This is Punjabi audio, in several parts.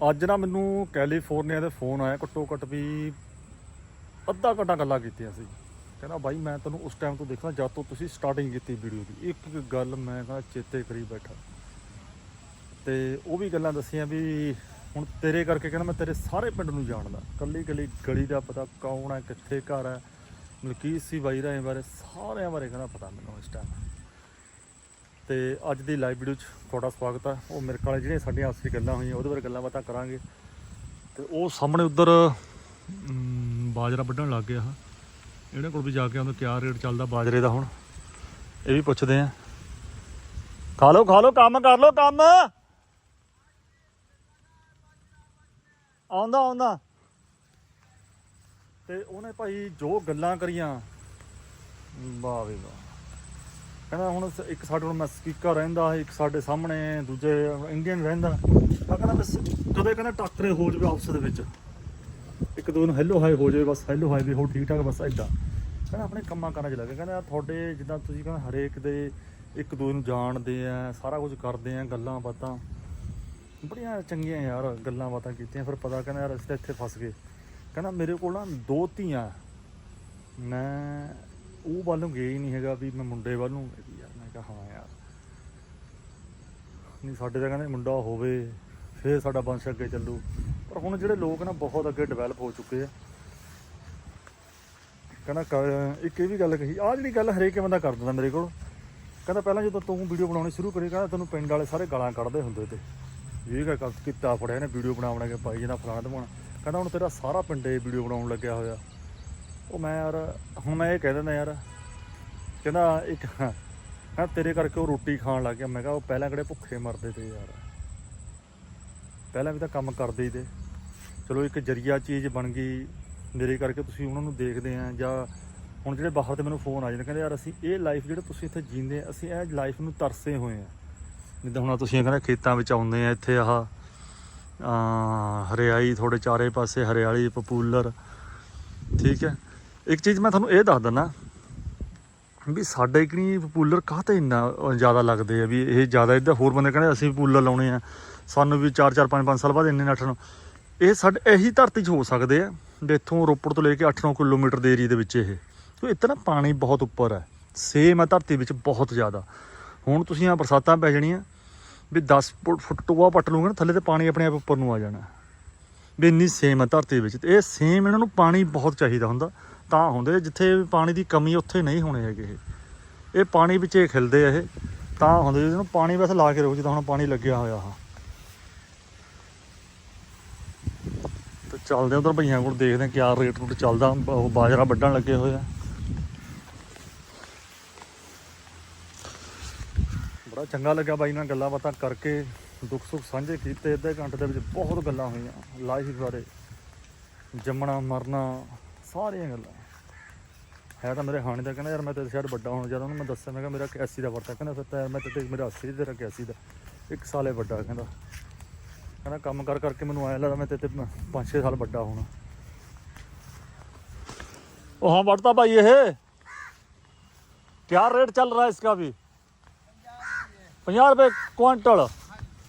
ਅੱਜ ਨਾ ਮੈਨੂੰ ਕੈਲੀਫੋਰਨੀਆ ਦੇ ਫੋਨ ਆਇਆ, ਘੱਟੋ ਘੱਟ ਵੀ ਅੱਧਾ ਘੰਟਾ ਗੱਲਾਂ ਕੀਤੀਆਂ ਸੀ। ਕਹਿੰਦਾ, ਬਾਈ, ਮੈਂ ਤੈਨੂੰ ਉਸ ਟਾਈਮ ਤੋਂ ਦੇਖਦਾ, ਜਦ ਤੋਂ ਤੁਸੀਂ ਸਟਾਰਟਿੰਗ ਕੀਤੀ ਵੀਡੀਓ ਦੀ। ਇੱਕ ਇੱਕ ਗੱਲ ਮੈਂ ਕਹਿੰਦਾ, ਚੇਤੇ ਕਰੀ ਬੈਠਾ। ਤੇ ਉਹ ਵੀ ਗੱਲਾਂ ਦੱਸੀਆਂ ਵੀ ਹੁਣ ਤੇਰੇ ਕਰਕੇ ਕਹਿੰਦਾ, ਮੈਂ ਤੇਰੇ ਸਾਰੇ ਪਿੰਡ ਨੂੰ ਜਾਣਦਾ। ਕੱਲੀ ਕੱਲੀ ਗਲੀ ਦਾ ਪਤਾ ਕੌਣ ਹੈ, ਕਿੱਥੇ ਘਰ ਹੈ ਮਲਕੀਤ ਸੀ ਬਾਈ ਰਾਏ ਬਾਰੇ ਸਾਰਿਆਂ ਬਾਰੇ ਕਹਿੰਦਾ ਪਤਾ ਮੈਨੂੰ ਇਸ ਟਾਈਮ ਤੇ ਅੱਜ ਦੀ ਲਾਈਵ ਵੀਡੀਓ 'ਚ ਤੁਹਾਡਾ ਸਵਾਗਤ ਹੈ ਉਹ ਮੇਰੇ ਕੋਲ ਜਿਹੜੀਆਂ ਸਾਡੀਆਂ ਆਪਸੀ ਗੱਲਾਂ ਹੋਈਆਂ, ਉਹਦੇ ਬਾਰੇ ਗੱਲਾਂ ਬਾਤਾਂ ਕਰਾਂਗੇ। ਤੇ ਉਹ ਸਾਹਮਣੇ ਉਧਰ ਬਾਜਰਾ ਵੱਢਣ ਲੱਗ ਗਿਆ ਹਾਂ। ਇਹਦੇ ਕੋਲ ਵੀ ਜਾ ਕੇ ਆਉਂਦਾ ਕਿਆ ਰੇਟ ਚੱਲਦਾ ਬਾਜਰੇ ਦਾ ਹੁਣ। ਇਹ ਵੀ ਪੁੱਛਦੇ ਆ। ਖਾ ਲਓ ਖਾ ਲਓ, ਕੰਮ ਕਰ ਲਓ, ਕੰਮ। ਆਉਂਦਾ ਆਉਂਦਾ। ਤੇ ਉਹਨੇ ਭਾਈ ਜੋ ਗੱਲਾਂ ਕਰੀਆਂ, ਵਾਹ ਵੀ ਵਾਹ। ਕਹਿੰਦਾ ਹੁਣ ਸ- ਇੱਕ ਸਾਡੇ ਕੋਲ ਮੈਂ ਸਪੀਕਰ ਰਹਿੰਦਾ, ਇੱਕ ਸਾਡੇ ਸਾਹਮਣੇ ਦੂਜੇ ਇੰਡੀਅਨ ਰਹਿੰਦਾ। ਤਾਂ ਕਹਿੰਦਾ ਬਸ ਕਦੇ ਕਹਿੰਦਾ ਟੱਕਰੇ ਹੋ ਜਾਵੇ ਆਪਸ ਦੇ ਵਿੱਚ। ਇੱਕ ਦੂਜੇ ਨੂੰ ਹੈਲੋ ਹਾਈ ਹੋ ਜਾਵੇ, ਬਸ ਹੈਲੋ ਹਾਈ ਵੀ ਹੋ ਠੀਕ ਠਾਕ ਬਸ ਐਦਾਂ ਕਹਿੰਦਾ ਆਪਣੇ ਕੰਮਾਂ ਕਾਰਾਂ 'ਚ ਲੱਗੇ ਕਹਿੰਦਾ ਯਾਰ ਤੁਹਾਡੇ ਜਿੱਦਾਂ ਤੁਸੀਂ ਕਹਿੰਦਾ ਹਰੇਕ ਦੇ ਇੱਕ ਦੂਜੇ ਨੂੰ ਜਾਣਦੇ ਆ, ਸਾਰਾ ਕੁਝ ਕਰਦੇ ਆ, ਗੱਲਾਂ ਬਾਤਾਂ। ਬੜੀਆਂ ਚੰਗੀਆਂ ਯਾਰ ਗੱਲਾਂ ਬਾਤਾਂ ਕੀਤੀਆਂ, ਫਿਰ ਪਤਾ ਕਹਿੰਦਾ ਯਾਰ ਅਸੀਂ ਤਾਂ ਇੱਥੇ ਫਸ ਗਏ। ਕਹਿੰਦਾ ਮੇਰੇ ਕੋਲ ਨਾ ਦੋ ਧੀਆਂ। ਮੈਂ ਉਹ ਵੱਲ ਨੂੰ ਗਿਆ ਹੀ ਨਹੀਂ ਹੈਗਾ ਵੀ ਮੈਂ ਮੁੰਡੇ ਵੱਲ ਨੂੰ ਹੈਗੀ ਯਾਰ ਮੈਂ ਕਿਹਾ, ਹਾਂ ਯਾਰ। ਨਹੀਂ, ਸਾਡੇ ਤਾਂ ਕਹਿੰਦੇ ਮੁੰਡਾ ਹੋਵੇ, ਫੇਰ ਸਾਡਾ ਵੰਸ਼ ਅੱਗੇ ਚੱਲੂ। ਪਰ ਹੁਣ ਜਿਹੜੇ ਲੋਕ ਨਾ ਬਹੁਤ ਅੱਗੇ ਡਿਵੈਲਪ ਹੋ ਚੁੱਕੇ ਆ। ਕਹਿੰਦਾ, ਕ- ਇੱਕ ਇਹ ਵੀ ਗੱਲ ਕਹੀ, ਆਹ ਜਿਹੜੀ ਗੱਲ ਹਰੇਕ ਬੰਦਾ ਕਰ ਦਿੰਦਾ ਮੇਰੇ ਕੋਲ। ਕਹਿੰਦਾ, ਪਹਿਲਾਂ ਜਦੋਂ ਤੂੰ ਵੀਡੀਓ ਬਣਾਉਣੀ ਸ਼ੁਰੂ ਕਰੀ, ਕਹਿੰਦਾ ਤੈਨੂੰ ਪਿੰਡ ਵਾਲੇ ਸਾਰੇ ਗਾਲਾਂ ਕੱਢਦੇ ਹੁੰਦੇ ਤੇ। ਇਹ ਕਾ ਕਰ, ਕੀਤਾ ਫੜਿਆ ਨੇ ਵੀਡੀਓ ਬਣਾ ਬਣਾ ਕੇ ਪਾਈ ਜਿਹਦਾ ਫਲਾਣਾ ਦਵਾਉਣਾ ਕਹਿੰਦਾ, ਹੁਣ ਤੇਰਾ ਸਾਰਾ ਪਿੰਡ ਇਹ ਵੀਡੀਓ ਬਣਾਉਣ ਲੱਗਿਆ ਹੋਇਆ। ਉਹ ਮੈਂ ਯਾਰ, ਹੁਣ ਮੈਂ ਇਹ ਕਹਿ ਦਿੰਦਾ ਯਾਰ, ਕਹਿੰਦਾ ਇੱਕ ਹਾਂ ਤੇਰੇ ਕਰਕੇ ਉਹ ਰੋਟੀ ਖਾਣ ਲੱਗ ਗਿਆ। ਮੈਂ ਕਿਹਾ ਉਹ ਪਹਿਲਾਂ ਕਿਹੜੇ ਭੁੱਖੇ ਮਰਦੇ ਤੇ ਯਾਰ। ਪਹਿਲਾਂ ਵੀ ਤਾਂ ਕੰਮ ਕਰਦੇ ਹੀ ਤੇ। ਚਲੋ ਇੱਕ ਜਰੀਆ ਚੀਜ਼ ਬਣ ਗਈ, ਮੇਰੇ ਕਰਕੇ ਤੁਸੀਂ ਉਹਨਾਂ ਨੂੰ ਦੇਖਦੇ ਆ, ਜਾਂ ਹੁਣ ਜਿਹੜੇ ਬਾਹਰ ਤੇ ਮੈਨੂੰ ਫੋਨ ਆ ਜਾਂਦੇ, ਕਹਿੰਦੇ ਯਾਰ ਅਸੀਂ ਇਹ ਲਾਈਫ ਜਿਹੜੇ ਤੁਸੀਂ ਇੱਥੇ ਜੀਂਦੇ ਆ, ਅਸੀਂ ਇਹ ਲਾਈਫ ਨੂੰ ਤਰਸੇ ਹੋਏ ਆ। ਜਿੱਦਾਂ ਹੁਣ ਤੁਸੀਂ ਕਹਿੰਦੇ ਖੇਤਾਂ ਵਿੱਚ ਆਉਂਦੇ ਆ ਇੱਥੇ ਆਹ ਹਰਿਆਈ ਥੋੜੇ ਚਾਰੇ ਪਾਸੇ ਹਰਿਆਲੀ ਪਪੂਲਰ ਠੀਕ ਹੈ? ਇੱਕ ਚੀਜ਼ ਮੈਂ ਤੁਹਾਨੂੰ ਇਹ ਦੱਸ ਦਿੰਦਾ ਵੀ ਸਾਡੇ ਕਿਹੜੀ ਪਪੂਲਰ ਕਾਹਤੇ ਇੰਨਾ ਜ਼ਿਆਦਾ ਲੱਗਦੇ ਆ ਵੀ ਇਹ ਜ਼ਿਆਦਾ ਇੱਧਰ ਹੋਰ ਬੰਦੇ ਕਹਿੰਦੇ ਅਸੀਂ ਪਪੂਲਰ ਲਾਉਣੇ ਆ। ਸਾਨੂੰ ਵੀ 4 4 5 5 ਸਾਲ ਬਾਅਦ ਇੰਨੇ ਨੱਠ ਨੂੰ। ਇਹ ਸਾਡੇ, ਇਹੀ ਧਰਤੀ 'ਚ ਹੋ ਸਕਦੇ ਆ ਵੀ ਇੱਥੋਂ ਰੋਪੜ ਤੋਂ ਲੈ ਕੇ 8-9 ਕਿਲੋਮੀਟਰ ਦੇ ਏਰੀਏ ਦੇ ਵਿੱਚ ਇਹ। ਕਿਉਂ ਇੱਥੇ ਨਾ ਪਾਣੀ ਬਹੁਤ ਉੱਪਰ ਹੈ ਸੇਮ ਹੈ ਧਰਤੀ ਵਿੱਚ ਬਹੁਤ ਜ਼ਿਆਦਾ। ਹੁਣ ਤੁਸੀਂ ਆ ਬਰਸਾਤਾਂ ਪੈ ਜਾਣੀਆਂ ਵੀ 10 ਫੁੱਟ ਫੁੱਟ ਟੋਆ ਪੱਟ ਲੂਗੇ ਨਾ, ਥੱਲੇ ਤੇ ਪਾਣੀ ਆਪਣੇ ਆਪ ਉੱਪਰ ਨੂੰ ਆ ਜਾਣਾ। ਵੀ ਇੰਨੀ ਸੇਮ ਹੈ ਧਰਤੀ ਵਿੱਚ ਤੇ ਇਹ ਸੇਮ ਇਹਨਾਂ ਨੂੰ ਪਾਣੀ ਬਹੁਤ ਚਾਹੀਦਾ ਹੁੰਦਾ। ਤਾਂ ਹੁੰਦੇ ਜਿੱਥੇ ਪਾਣੀ ਦੀ ਕਮੀ ਉੱਥੇ ਨਹੀਂ ਹੋਣੇ ਹੈਗੇ ਇਹ। ਇਹ ਪਾਣੀ ਵਿੱਚ ਇਹ ਖਿਲਦੇ ਆ ਇਹ, ਤਾਂ ਹੁੰਦੇ ਜਿਹਨੂੰ ਪਾਣੀ ਬਸ ਲਾ ਕੇ ਰੱਖੋ ਜਿੱਦਾਂ ਹੁਣ ਪਾਣੀ ਲੱਗਿਆ ਹੋਇਆ ਆ ਤੇ ਚੱਲਦੇ ਉਧਰ, ਭਈਆਂ ਕੋਲ ਦੇਖਦੇ ਆ ਕਿਆ ਰੇਟ ਰੂਟ ਚੱਲਦਾ, ਉਹ ਬਾਜਰਾ ਵੱਢਣ ਲੱਗੇ ਹੋਏ ਆ। ਬੜਾ ਚੰਗਾ ਲੱਗਿਆ ਬਾਈ ਨਾਲ ਗੱਲਾਂ ਬਾਤਾਂ ਕਰਕੇ, ਦੁੱਖ ਸੁੱਖ ਸਾਂਝੇ ਕੀਤੇ, ਅੱਧੇ ਘੰਟੇ ਦੇ ਵਿੱਚ ਬਹੁਤ ਗੱਲਾਂ ਹੋਈਆਂ ਲਾਈਫ ਬਾਰੇ। ਜੰਮਣਾ, ਮਰਨਾ ਸਾਰੀਆਂ ਗੱਲਾਂ ਹੈ ਤਾਂ ਮੇਰੇ ਹਾਣੀ ਦਾ ਕਹਿੰਦਾ ਯਾਰ ਮੈਂ ਤੇਰੇ ਸ਼ਾਇਦ ਵੱਡਾ ਹੋਣਾ ਜਦੋਂ ਉਹਨੂੰ ਮੈਂ ਦੱਸਿਆ ਮੈਂ ਕਿਹਾ ਮੇਰਾ 81 ਦਾ ਵਰਤਾ ਕਹਿੰਦਾ ਫਿਰ ਤਾਂ ਯਾਰ ਮੈਂ ਤੇ ਮੇਰਾ 80 ਤੇਰਾ 81 ਦਾ ਇੱਕ ਸਾਲੇ ਵੱਡਾ ਕਹਿੰਦਾ ਕਹਿੰਦਾ ਕੰਮ ਕਰ ਕਰਕੇ ਮੈਨੂੰ ਆਇਆ ਲੱਗਦਾ ਮੈਂ ਤੇ 5-6 ਸਾਲ ਵੱਡਾ ਹੋਣਾ ਉਹ ਹਾਂ ਵੜਤਾ ਭਾਈ ਇਹ क्या रेट चल रहा है इसका भी पंजाह रुपए क्वांटल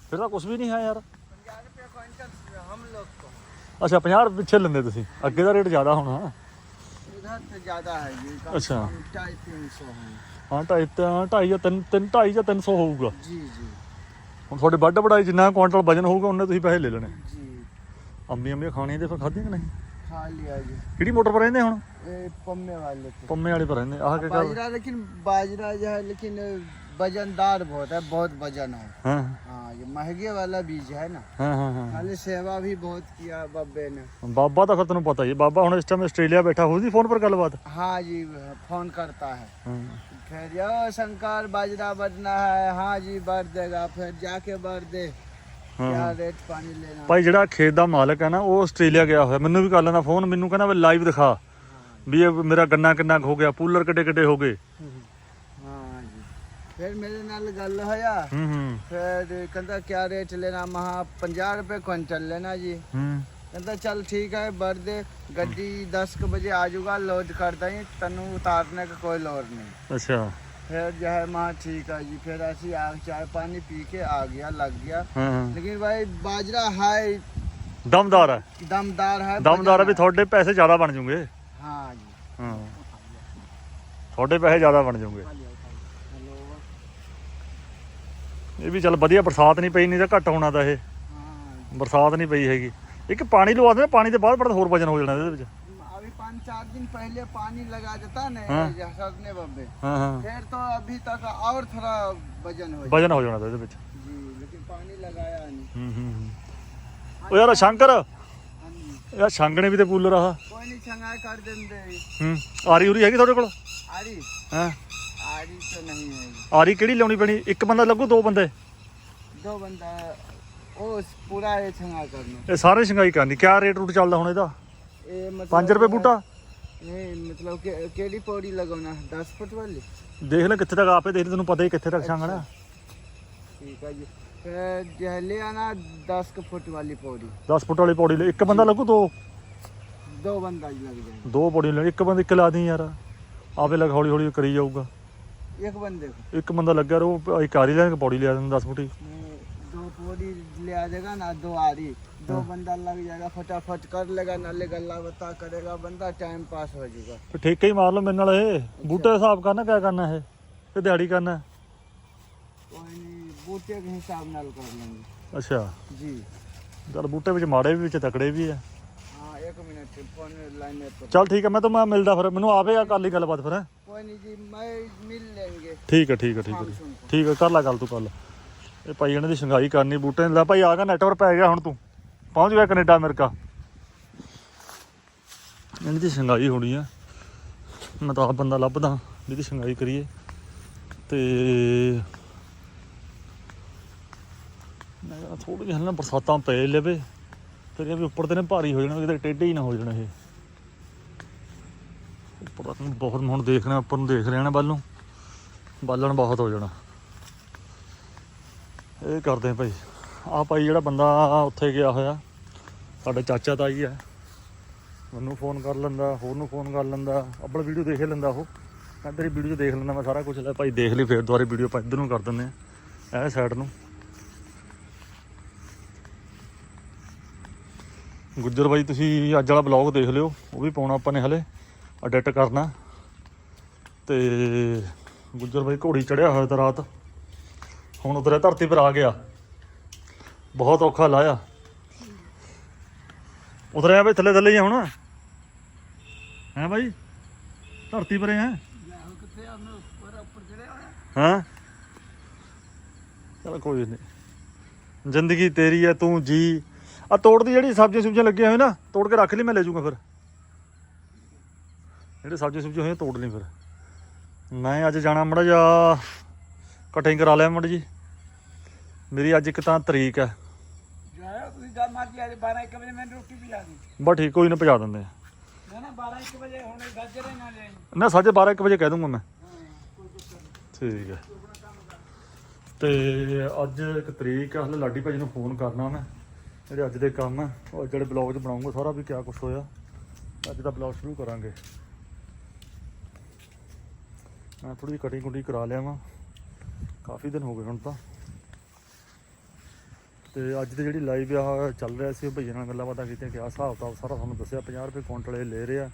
फिर तो कुछ भी नहीं है यार पंजाब रुपये क्विंटल हम लोग को ਅੱਛਾ 50 ਪਿੱਛੇ ਲੈਂਦੇ ਤੁਸੀਂ ਅੱਗੇ ਦਾ ਰੇਟ ਜ਼ਿਆਦਾ ਹੋਣਾ इधर से ज्यादा है जी कम से अच्छा। कम ढाई तीन सौ है ਹਾਂ ਢਾਈ ਤਾਂ ਢਾਈ ਜਾਂ ਤਿੰਨ ਤਿੰਨ ਢਾਈ ਜਾਂ 300 ਹੋਊਗਾ जी जी ਹੁਣ ਤੁਹਾਡੇ ਵੱਡ ਵਡਾਈ ਜਿੰਨਾ ਕੁਆਂਟਲ ਵਜਨ ਹੋਊਗਾ ਉਹਨੇ ਤੁਸੀਂ ਪੈਸੇ ਲੈ ਲੈਣੇ जी ਅੰਬੀ ਅੰਬੀ ਖਾਣੀਆਂ ਤੇ ਫਿਰ ਖਾਧੀਆਂ ਕਿ ਨਹੀਂ खा लिया जी ਕਿਹੜੀ ਮੋਟਰ ਪਰ ਰਹਿੰਦੇ ਹੁਣ ये पम्मे वाले थे ਪੰਮੇ ਵਾਲੇ ਪਰ ਰਹਿੰਦੇ ਆਹ ਕੀ ਕਰ बाजरा लेकिन बाजरा जो है लेकिन वजनदार बहुत है बहुत वजन है ਹਾਂ हाँ ये महंगे वाला बीज है ना ਹਾਂ ਹਾਂ ਹਾਂ खाली सेवा भी बहुत किया बब्बे ने ਬਾਬਾ ਤਾਂ ਫਿਰ ਤੈਨੂੰ ਪਤਾ ਹੀ ਹੈ, ਬਾਬਾ ਹੁਣ ਇਸ ਟਾਈਮ ਆਸਟ੍ਰੇਲੀਆ ਬੈਠਾ ਹੋਊਗੀ ਫੋਨ ਪਰ ਗੱਲਬਾਤ हाँ जी फोन करता है ਹਾਂ फिर यो शंकर बाजरा बढ़ना है हाँ जी बढ़ देगा फिर जाके बढ़ दे क्या रेट पानी लेना ਭਾਈ ਜਿਹੜਾ ਖੇਤ ਦਾ ਮਾਲਕ ਹੈ ਨਾ ਉਹ ਆਸਟ੍ਰੇਲੀਆ ਗਿਆ ਹੋਇਆ ਮੈਨੂੰ ਵੀ ਕਰ ਲੈਂਦਾ ਫੋਨ ਮੈਨੂੰ ਕਹਿੰਦਾ ਵੀ ਲਾਈਵ ਦਿਖਾ ਵੀ ਇਹ ਮੇਰਾ ਗੰਨਾ ਕਿੰਨਾ ਕੁ ਹੋ ਗਿਆ ਪੂਲਰ ਕਿੱਡੇ ਕਿੱਡੇ ਹੋ ਗਏ हाँ जी फिर मेरे नाल गल होया ਹੂੰ ਹੂੰ फिर कहता क्या रेट लेना महा पंजाह रुपए क्विंटल लेना जी ਹੂੰ कहता चल ठीक है बढ़ दे गड्डी दस के बजे आ जाऊगा लोड कर दें तनु उतारने का कोई लोड नहीं ਅੱਛਾ फिर जो है महा ठीक है जी फिर ऐसी आग चाय पानी पी के आ गया लग गया ਹਾਂ ਹਾਂ लेकिन भाई बाजरा हाई ਦਮਦਾਰ ਹੈ दमदार है ਦਮਦਾਰ ਹੈ ਵੀ वजन ਤੁਹਾਡੇ ਪੈਸੇ ਜ਼ਿਆਦਾ ਬਣ ਜੂਗੇ हाँ जी ਹਾਂ ਤੁਹਾਡੇ ਪੈਸੇ ਜ਼ਿਆਦਾ ਬਣ ਜੂਗੇ ਇਹ ਵੀ ਚੱਲ ਵਧੀਆ ਬਰਸਾਤ ਨਹੀਂ ਪਈ ਨਹੀਂ ਤਾਂ ਘੱਟ ਹੋਣਾ ਤਾਂ ਇਹ हाँ ਬਰਸਾਤ ਨਹੀਂ ਪਈ ਹੈਗੀ ਇੱਕ ਪਾਣੀ ਲਵਾ ਦੇ ਪਾਣੀ ਦੇ ਬਾਅਦ ਬੜਾ ਹੋਰ ਵਜਨ ਹੋ ਜਾਣਾ ਇਹਦੇ ਵਿੱਚ अभी पाँच चार दिन पहले पानी लगा देता ना हाँ। ये सरने बब्बे ਹਾਂ ਹਾਂ फिर तो अभी तक और थोड़ा वजन हो ਵਜਨ ਹੋ ਜਾਣਾ ਤਾਂ ਇਹਦੇ ਵਿੱਚ जी लेकिन पानी लगाया नहीं ਹੂੰ ਹੂੰ ਹੂੰ। ਉਹ ਯਾਰ ਸ਼ੰਕਰ हाँ जी ਯਾਰ ਸ਼ੰਗਣੇ ਵੀ ਤੇ ਕੂਲਰ ਆ कोई नहीं छंगाई कर देंगे ਹੂੰ ਆਰੀ ਉਰੀ ਹੈਗੀ ਤੁਹਾਡੇ ਕੋਲ आरी ਹਾਂ आरी तो नहीं है ਆਰੀ ਕਿਹੜੀ ਲਾਉਣੀ ਪੈਣੀ ਇੱਕ ਬੰਦਾ ਲੱਗੂ ਦੋ ਬੰਦੇ दो बंदा ओ पूरा ये छंगा करना ਇਹ ਸਾਰੇ ਸ਼ੰਗਾਈ ਕਰਨੀ ਕਿਆ ਰੇਟ ਰੂਟ ਚੱਲਦਾ ਹੁਣ ਇਹਦਾ ये मतलब 5 ਰੁਪਏ ਬੂਟਾ नहीं मतलब के, केड़ी पौड़ी लगाना दस फुट वाली ਦੇਖ ਲੈ ਕਿੱਥੇ ਤੱਕ ਆਪੇ ਦੇਖ ਲੈ ਤੈਨੂੰ ਪਤਾ ਹੀ ਕਿੱਥੇ ਤੱਕ ਛਾਂਗਣਾ ठीक है जी फिर जो है ले आना दस के फुट वाली पौड़ी 10 ਫੁੱਟ ਵਾਲੀ ਪੌੜੀ ਲੈ ਇੱਕ ਬੰਦਾ ਲੱਗੂ ਦੋ दो बंदा ही लग जाएगा ਦੋ ਪੌੜੀ ਲੈਣੀ ਇੱਕ ਬੰਦਾ ਇੱਕ ਲਾ ਦੀ ਯਾਰ ਆਪੇ ਲੱਗ ਹੌਲੀ ਹੌਲੀ ਕਰੀ ਜਾਊਗਾ एक बंदे को ਇੱਕ ਬੰਦਾ ਲੱਗਿਆ ਰੋ ਇੱਕ ਆਰੀ ਲੈਣ ਪੌੜੀ ਲਿਆ ਦਿੰਦਾ 10 ਫੁੱਟੀ नहीं, दो पौड़ी ले आ जाएगा ना दो आरी दो बंदा लग जाएगा फटाफट कर लेगा नाले गल्ला बता करेगा बंदा टाइम पास हो जाएगा ਫਿਰ ਠੇਕੇ ਹੀ ਮਾਰ ਲਓ ਮੇਰੇ ਨਾਲ ਇਹ ਬੂਟੇ ਦਾ ਹਿਸਾਬ ਕਰਨਾ ਕਿਆ ਕਰਨਾ ਇਹ ਤੇ ਦਿਹਾੜੀ ਕਰਨਾ कोई नहीं बूटे के हिसाब नाल कर लेंगे ਅੱਛਾ जी ਚੱਲ ਬੂਟੇ ਵਿੱਚ ਮਾੜੇ ਵੀ ਵਿੱਚ ਤਕੜੇ ਵੀ ਆ हाँ एक मिनट फोन लाइन पर ਚੱਲ ਠੀਕ ਹੈ ਮੈਂ ਤਾਂ ਮੈਂ ਮਿਲਦਾ ਫਿਰ ਮੈਨੂੰ ਆਵੇ ਆ ਕਰ ਲਈ ਗੱਲਬਾਤ ਫਿਰ ਹੈਂ। कोई नहीं जी मैं मिल लेंगे ਠੀਕ ਹੈ ਠੀਕ ਹੈ ਠੀਕ ਹੈ शाम सुन को। ਠੀਕ ਹੈ ਕਰ ਲੈ ਗੱਲ ਤੂੰ ਕਰ ਲੈ ਇਹ ਭਾਈ ਇਹਨਾਂ ਦੀ ਸ਼ੰਗਾਈ ਕਰਨੀ ਬੂਟੇ ਨੇ ਲੈ ਭਾਈ ਆ ਗਿਆ ਨੈਟਵਰਕ ਪੈ ਗਿਆ ਹੁਣ ਤੂੰ ਪਹੁੰਚ ਗਿਆ ਕੈਨੇਡਾ ਅਮਰੀਕਾ ਇਹਨਾਂ ਦੀ ਸ਼ੰਗਾਈ ਹੋਣੀ ਆ ਮੈਂ ਤਾਂ ਆਪ ਬੰਦਾ ਲੱਭਦਾ ਜਿਹਦੀ ਸ਼ੰਗਾਈ ਕਰੀਏ ਤੇ ਮੈਂ ਥੋੜੀ ਜਿਹੀ ਨਾ ਬਰਸਾਤਾਂ ਪੈ ਲਵੇ ਫਿਰ ਇਹ ਵੀ ਉੱਪਰ ਤੇ ਨੇ ਭਾਰੀ ਹੋ ਜਾਣਾ ਕਿਤੇ ਟੇਢੇ ਹੀ ਨਾ ਹੋ ਜਾਣ ਇਹ ਉੱਪਰ ਨੂੰ ਬਹੁਤ ਹੁਣ ਦੇਖ ਦੇਖਣਾ ਉੱਪਰ ਨੂੰ ਦੇਖ ਰਿਹਾ ਨਾ ਵੱਲ ਬਾਲਣ ਬਹੁਤ ਹੋ ਜਾਣਾ। ਇਹ ਕਰਦੇ ਭਾਈ। ਆ ਭਾਈ ਜਿਹੜਾ ਬੰਦਾ ਉੱਥੇ ਗਿਆ ਹੋਇਆ, ਸਾਡਾ ਚਾਚਾ ਤਾਈ ਆ ਮੈਨੂੰ ਫੋਨ ਕਰ ਲੈਂਦਾ ਹੋਰ ਨੂੰ ਫੋਨ ਕਰ ਲੈਂਦਾ। ਅੱਬਲ ਵੀਡੀਓ ਦੇਖ ਲੈਂਦਾ ਉਹ। ਮੈਂ ਤੇਰੀ ਵੀਡੀਓ ਦੇਖ ਲੈਂਦਾ, ਮੈਂ ਸਾਰਾ ਕੁਝ ਲੈ ਭਾਈ ਦੇਖ ਲਈ, ਫੇਰ ਦੁਬਾਰੇ ਵੀਡੀਓ ਆਪਾਂ ਇੱਧਰ ਨੂੰ ਕਰ ਦਿੰਦੇ ਆ ਇਹ ਸਾਈਡ ਨੂੰ। ਗੁੱਜਰ ਬਾਈ, ਤੁਸੀਂ ਅੱਜ ਵਾਲਾ ਬਲੌਗ ਦੇਖ ਲਿਓ, ਉਹ ਵੀ ਪਾਉਣਾ ਆਪਾਂ ਨੇ ਹਲੇ। ਐਡਿਟ ਕਰਨਾ। ਤੇ ਗੁੱਜਰ ਬਾਈ ਘੋੜੀ ਚੜਿਆ ਹੋਇਆ ਤਾਂ ਰਾਤ। ਹੁਣ ਉਤਰਿਆ ਧਰਤੀ ਪਰ ਆ ਗਿਆ। ਬਹੁਤ ਔਖਾ ਲਾਇਆ। ਉਤਰਿਆ ਬਈ, ਥੱਲੇ ਥੱਲੇ ਹੀ ਹੁਣ। ਹੈ ਬਾਈ? ਧਰਤੀ ਪਰੇ ਹੈ ਹਾਂ? ਚਲ ਕੋਈ ਨਹੀਂ ਜ਼ਿੰਦਗੀ ਤੇਰੀ ਹੈ ਤੂੰ ਜੀ। ਆ ਤੋੜ ਦੀ ਜਿਹੜੀ ਸਬਜ਼ੀਆਂ ਸੁਬਜ਼ੀਆਂ ਲੱਗੀਆਂ ਹੋਏ ਨਾ, ਤੋੜ ਕੇ ਰੱਖ ਲਈ, ਮੈਂ ਲੈ ਜਾਊਗਾ ਫਿਰ। ਜਿਹੜੇ ਸਬਜ਼ੀ ਸੁਬਜ਼ੀ ਹੋਏ ਤੋੜ ਲਈ ਫਿਰ। ਮੈਂ ਅੱਜ ਜਾਣਾ ਮੜਾ ਜਾ ਕਟਿੰਗ ਕਰਾ ਲਿਆ ਮੜ ਜੀ। ਮੇਰੀ ਅੱਜ ਇੱਕ ਤਾਂ ਤਰੀਕ ਹੈ। ਜਾਇਆ ਤੁਸੀਂ ਜਦ ਮਰਜ਼ੀ ਆ 12 1 ਵਜੇ ਮੈਨੂੰ ਰੋਟੀ ਪਿਲਾ ਦੀ ਬਸ ਠੀਕ ਕੋਈ ਨਾ ਪਹੁੰਚਾ ਦਿੰਦੇ ਆ ਨਾ ਨਾ ਵਜੇ ਕਹਿ ਦੂੰਗਾ ਮੈਂ। ਠੀਕ ਹੈ। ਤੇ ਅੱਜ ਇੱਕ ਤਰੀਕ ਹੈ ਹਲੇ ਲਾਡੀ ਭਾਜੀ ਨੂੰ ਫੋਨ ਕਰਨਾ ਮੈਂ। ਜਿਹੜੇ ਅੱਜ ਦੇ ਕੰਮ ਆ ਜਿਹੜੇ ਬਲੌਗ 'ਚ ਬਣਾਉਂਗਾ ਸਾਰਾ ਵੀ ਕਿਆ ਕੁਛ ਹੋਇਆ। ਅੱਜ ਦਾ ਬਲੌਗ ਸ਼ੁਰੂ ਕਰਾਂਗੇ। ਮੈਂ ਥੋੜੀ ਜਿਹੀ ਕਟਿੰਗ ਕੁਟਿੰਗ ਕਰਾ ਲਿਆ ਵਾਂ। ਕਾਫੀ ਦਿਨ ਹੋ ਗਏ ਹੁਣ ਤਾਂ। ਤੇ ਅੱਜ ਦੀ ਜਿਹੜੀ ਲਾਈਵ ਆ ਚੱਲ ਰਿਹਾ ਸੀ, ਉਹ ਭਈਆ ਨਾਲ ਗੱਲਾਂ ਬਾਤਾਂ ਕੀਤੀਆਂ ਕਿ ਆਹ ਹਿਸਾਬ ਕਿਤਾਬ ਸਾਰਾ ਤੁਹਾਨੂੰ ਦੱਸਿਆ 50 ਰੁਪਏ ਕੁਇੰਟਲ ਇਹ ਲੈ ਰਿਹਾ।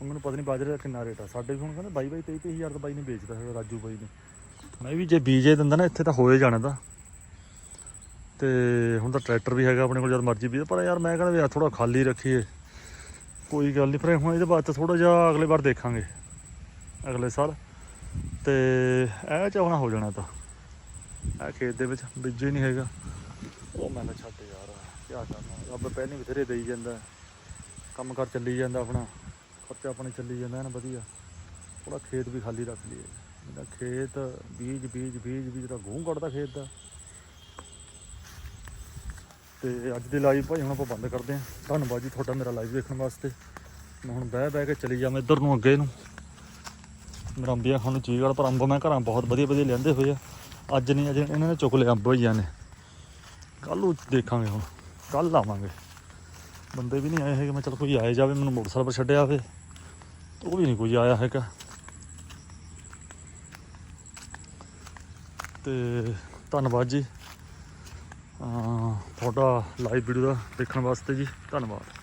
ਹੁਣ ਮੈਨੂੰ ਪਤਾ ਨਹੀਂ ਬਾਜਰੇ ਦਾ ਕਿੰਨਾ ਰੇਟ ਆ। ਸਾਡੇ ਵੀ ਹੁਣ ਕਹਿੰਦੇ ਬਾਈ ਬਾਈ 23 ਹਜ਼ਾਰ ਦਾ ਬਾਈ ਨੇ ਵੇਚਦਾ ਹੈਗਾ, ਰਾਜੂ ਬਾਈ ਨੇ। ਮੈਂ ਵੀ ਜੇ ਬੀਜੇ ਦਿੰਦਾ ਨਾ, ਇੱਥੇ ਤਾਂ ਹੋਏ ਜਾਣਾ ਦਾ ਤੇ ਹੁਣ ਤਾਂ ਟਰੈਕਟਰ ਵੀ ਹੈਗਾ ਆਪਣੇ ਕੋਲ, ਜਦ ਮਰਜ਼ੀ ਬੀਜ। ਪਰ ਯਾਰ ਮੈਂ ਕਹਿੰਦਾ ਵੀ ਯਾਰ ਥੋੜਾ ਖਾਲੀ ਰੱਖੀਏ। ਕੋਈ ਗੱਲ ਨਹੀਂ ਪਰ ਹੁਣ ਇਹਦੇ ਬਾਅਦ ਥੋੜਾ ਜਿਹਾ ਅਗਲੇ ਵਾਰ ਦੇਖਾਂਗੇ। ਅਗਲੇ ਸਾਲ। ਤੇ ਇਹ ਚਾਹਣਾ ਹੋ ਜਾਣਾ ਤਾਂ। ਇਹ ਖੇਤ ਦੇ ਵਿੱਚ ਬੀਜੇ ਨਹੀਂ ਹੈਗਾ। ਉਹ ਮੈਂ ਕਿਹਾ ਛੱਡ ਯਾਰ, ਕੀ ਕਰਨਾ ਰੱਬ ਪਹਿਲੇ ਬਥੇਰੇ ਦੇਈ ਜਾਂਦਾ। ਕੰਮ ਕਰ ਚੱਲੀ ਜਾਂਦਾ ਆਪਣਾ। ਖਰਚਾ ਆਪਣੇ ਚੱਲੀ ਜਾਂਦਾ, ਐਨ ਵਧੀਆ। ਥੋੜਾ ਖੇਤ ਵੀ ਖਾਲੀ ਰੱਖ ਲਈਏ। ਇਹਦਾ ਖੇਤ, ਬੀਜ ਬੀਜ ਬੀਜ ਬੀਜ ਦਾ ਗੂੰ ਕੱਢਦਾ ਖੇਤ ਦਾ। ਤੇ ਅੱਜ ਦੀ ਲਾਈਵ ਭਾਈ, ਹੁਣ ਆਪਾਂ ਬੰਦ ਕਰਦੇ ਹਾਂ ਧੰਨਵਾਦ ਜੀ ਤੁਹਾਡਾ ਮੇਰਾ ਲਾਈਵ ਦੇਖਣ ਵਾਸਤੇ। ਮੈਂ ਹੁਣ ਬਹਿ ਬਹਿ ਕੇ ਚਲੀ ਜਾਵਾਂ ਇੱਧਰ ਨੂੰ ਅੱਗੇ ਨੂੰ। ਮੇਰਾ ਅੰਬੀਆਂ ਖਾਣ ਨੂੰ ਚੀਜ਼ ਵਾਲਾ ਪਰ ਅੰਬ ਮੈਂ ਘਰਾਂ ਬਹੁਤ ਵਧੀਆ ਵਧੀਆ ਲੈਂਦੇ ਹੋਏ ਆ। ਅੱਜ ਨਹੀਂ, ਅੱਜ ਇਹਨਾਂ ਨੇ ਚੁੱਕ ਲਿਆ ਅੰਬ ਹੋਈਆਂ ਨੇ। ਕੱਲ ਨੂੰ ਦੇਖਾਂਗੇ ਹੁਣ ਕੱਲ ਆਵਾਂਗੇ। ਬੰਦੇ ਵੀ ਨਹੀਂ ਆਏ ਹੈਗੇ, ਮੈਂ ਚਲ ਕੋਈ ਆਏ ਜਾਵੇ, ਮੈਨੂੰ ਮੋਟਰਸਾਈਕਲ ਪਰ ਛੱਡਿਆ ਹੋਵੇ। ਉਹ ਵੀ ਨਹੀਂ ਕੋਈ ਆਇਆ ਹੈਗਾ। ਤੇ ਧੰਨਵਾਦ ਜੀ। ਤੁਹਾਡਾ ਲਾਈਵ ਵੀਡੀਓ ਦਾ ਦੇਖਣ ਵਾਸਤੇ ਜੀ, ਧੰਨਵਾਦ।